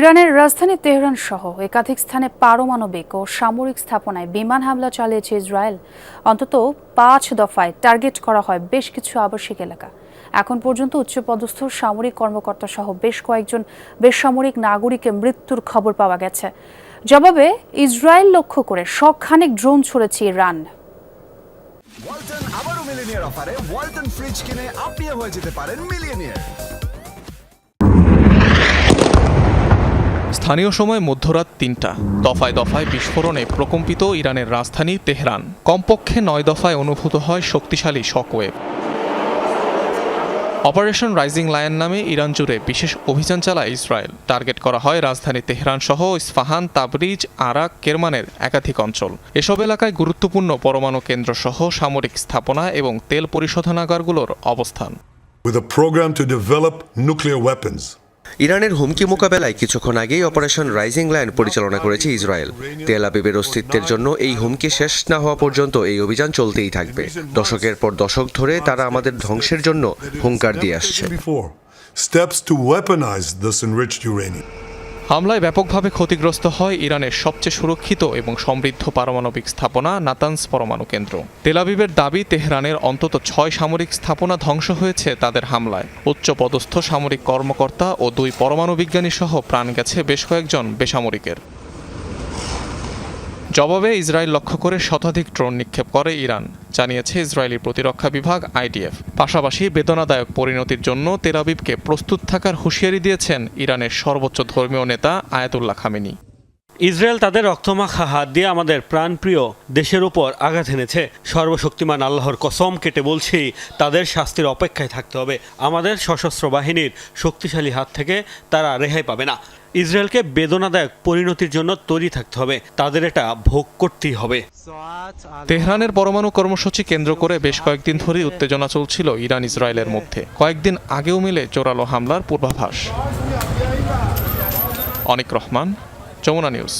ইরানের রাজধানী তেহরান সহ একাধিক স্থানে পারমাণবিক ও সামরিক স্থাপনায় বিমান হামলা চালিয়েছে ইসরায়েল। অন্তত পাঁচ দফায় টার্গেট করা হয় বেশ কিছু আবাসিক এলাকা। এখন পর্যন্ত উচ্চপদস্থ সামরিক কর্মকর্তা সহ বেশ কয়েকজন বেসামরিক নাগরিকের মৃত্যুর খবর পাওয়া গেছে। জবাবে, ইসরায়েল লক্ষ্য করে শখানেক ড্রোন ছড়েছে ইরান। ওয়ালটন আবারও মিলিনিয়ার অফারে ওয়ালটন ফ্রিজ কিনে আপনিও হয়ে যেতে পারেন স্থানীয় সময় মধ্যরাত তিনটা। দফায় দফায় বিস্ফোরণে প্রকম্পিত ইরানের রাজধানী তেহরান। কমপক্ষে নয় দফায় অনুভূত হয় শক্তিশালী শকওয়েভ। অপারেশন রাইজিং লায়ন নামে ইরান জুড়ে বিশেষ অভিযান চালায় ইসরায়েল। টার্গেট করা হয় রাজধানী তেহরান সহ ইস্ফাহান, তাবরিজ, আরাক, কেরমানের একাধিক অঞ্চল। এসব এলাকায় গুরুত্বপূর্ণ পরমাণু কেন্দ্র সহ সামরিক স্থাপনা এবং তেল পরিশোধনাগারগুলোর অবস্থান। With a program to develop nuclear weapons. ইরানের হুমকি মোকাবেলায় কিছুক্ষণ আগেই অপারেশন রাইজিং লাইন পরিচালনা করেছে ইসরায়েল। তেল আবিবের অস্তিত্বের জন্য এই হুমকি শেষ না হওয়া পর্যন্ত এই অভিযান চলতেই থাকবে। দশকের পর দশক ধরে তারা আমাদের ধ্বংসের জন্য হুঙ্কার দিয়ে আসছে। Steps to weaponize this enriched uranium. হামলায় ব্যাপকভাবে ক্ষতিগ্রস্ত হয় ইরানের সবচেয়ে সুরক্ষিত এবং সমৃদ্ধ পারমাণবিক স্থাপনা নাতানস পরমাণু কেন্দ্র। তেলাবিবের দাবি, তেহরানের অন্তত ছয় সামরিক স্থাপনা ধ্বংস হয়েছে তাদের হামলায়। উচ্চ পদস্থ সামরিক কর্মকর্তা ও দুই পরমাণু বিজ্ঞানী সহ প্রাণ গেছে বেশ কয়েকজন বেসামরিকের। জবাবে ইসরায়েল লক্ষ্য করে শতাধিক ড্রোন নিক্ষেপ করে ইরান, জানিয়েছে ইসরায়েলি প্রতিরক্ষা বিভাগ আইডিএফ। পাশাপাশি বেদনাদায়ক পরিণতির জন্য তেরাবিবকে প্রস্তুত থাকার হুঁশিয়ারি দিয়েছেন ইরানের সর্বোচ্চ ধর্মীয় নেতা আয়াতুল্লাহ খামেনি। ইসরায়েল তাদের রক্তমাখা হাত দিয়ে আমাদের প্রাণপ্রিয় দেশের উপর আঘাত এনেছে। সর্বশক্তিমান আল্লাহর কসম কেটে বলছি, তাদের শাস্তির অপেক্ষায় থাকতে হবে। আমাদের সশস্ত্র বাহিনীর শক্তিশালী হাত থেকে তারা রেহাই পাবে না। ইসরায়েলকে বেদনাদায়ক পরিণতির জন্য তৈরি থাকতে হবে। তাদের এটা ভোগ করতেই হবে। তেহরানের পরমাণু কর্মসূচি কেন্দ্র করে বেশ কয়েকদিন ধরেই উত্তেজনা চলছিল ইরান ইসরায়েলের মধ্যে। কয়েকদিন আগেও মিলে জোরালো হামলার পূর্বাভাস। অনিক রহমান যমুনা নিউজ